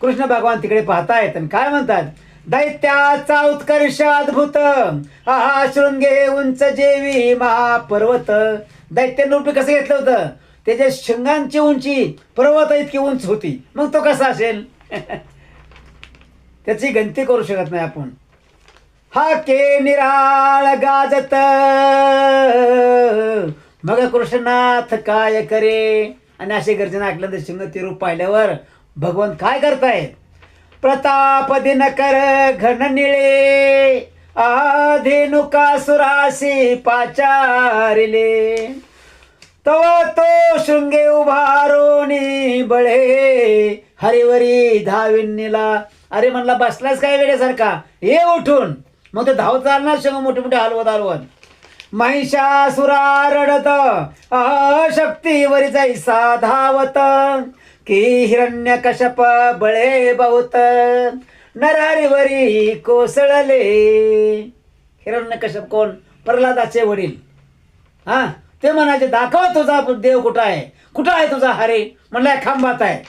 कृष्ण भगवान तिकडे पाहतायत आणि काय म्हणतात? दैत्याचा उत्कर्ष अद्भुत. हा शृंगे उंच जेवी महापर्वत. दैत्यानं रूपी कसं घेतलं होतं? त्याच्या शिंगांची उंची पर्वत इतकी उंच होती. मग तो कसा असेल? त्याची गणती करू शकत नाही आपण. हा के निराळ गाजत. मग कृष्णनाथ काय करे? आणि अशी गर्जना ऐकल्यानंतर शिंग ते रूप पाहिल्यावर भगवान काय करतायत? प्रताप दिनकर घन निळे आधेनुका सुरासी पाचारिले. तव तो शृंगे उभारोनी बळे हरिवरी धाविनीला. अरे म्हणला बसलास काय वेळेसारखा ये उठून. मग ते धावत चालणार शंग मोठे मोठे हलवत हलवत. महिषासुरा रडत अशक्तीवरी जैसा धावत की हिरण्य कशप बळे बहुत. नरारीवरी कोसळले. हिरण्य कशप कोण? प्रल्हादाचे वडील. हा? ते म्हणायचे दाखव तुझा देव कुठं आहे? कुठं आहे तुझा हरे? म्हणलाय खांबात आहे.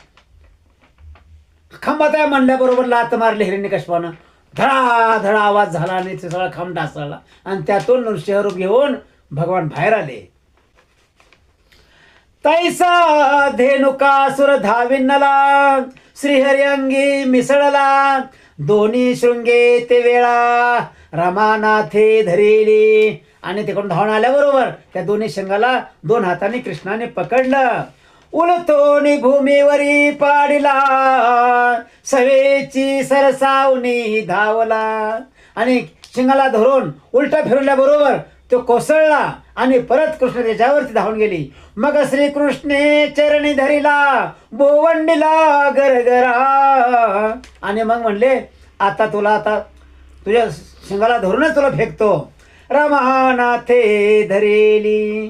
खांबात आहे? म्हणल्याबरोबर लात मारली हिरण्यकशपानं धडा धडा आवाज झाला आणि ते सगळा खांब ढासळला. आणि त्यातून नृसिंहरूप घेऊन भगवान बाहेर आले. तैसा धेनुकासुर धाविन्नला श्रीहरी अंगी मिसळला दोन्ही शृंगे ते वेळा रमानाथे धरेली. आणि तिकडून धावून आल्याबरोबर त्या दोन्ही शृंगाला दोन हाताने कृष्णाने पकडलं. उलतोनी भूमीवरी पाडिला सवेची सरसावणी धावला. आणि शिंगाला धरून उलटा फिरवल्याबरोबर तो कोसळला आणि परत कृष्ण त्याच्यावरती धावून गेली. मग श्रीकृष्णे चरणी धरिला बोवंडीला गरगरा आणि मग म्हणले आता तुला आता तुझ्या शिंगाला धरूनच तुला फेकतो. रमानाथे धरेली.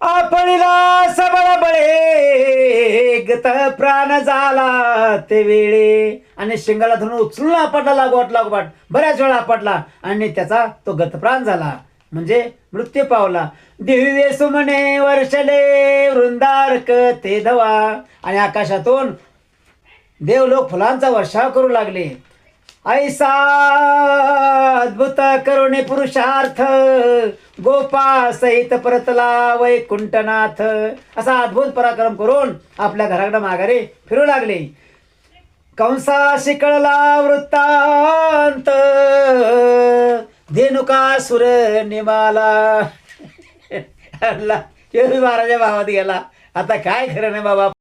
आपणीला सबळ बळे गत प्राण झाला ते वेळे. आणि शिंगाला धरून उचलून आपटला लागोट लागोपाट बऱ्याच वेळा आपटला. आणि त्याचा तो गतप्राण झाला. म्हणजे मृत्यू पावला. दिव्य सुमने वर्षले वृंदारक ते धवा. आणि आकाशातून देवलोक फुलांचा वर्षाव करू लागले. ऐसा अद्भुत करुणे पुरुषार्थ गोपा सहित परतला वैकुंठनाथ असा अद्भुत पराक्रम करून आपल्या घराकडे माघारी फिरू लागले. कंसा शिकळला वृत्तांत. धेनुका सुर निमाला. महाराजा भावात गेला. आता काय खरं नाही बाबा?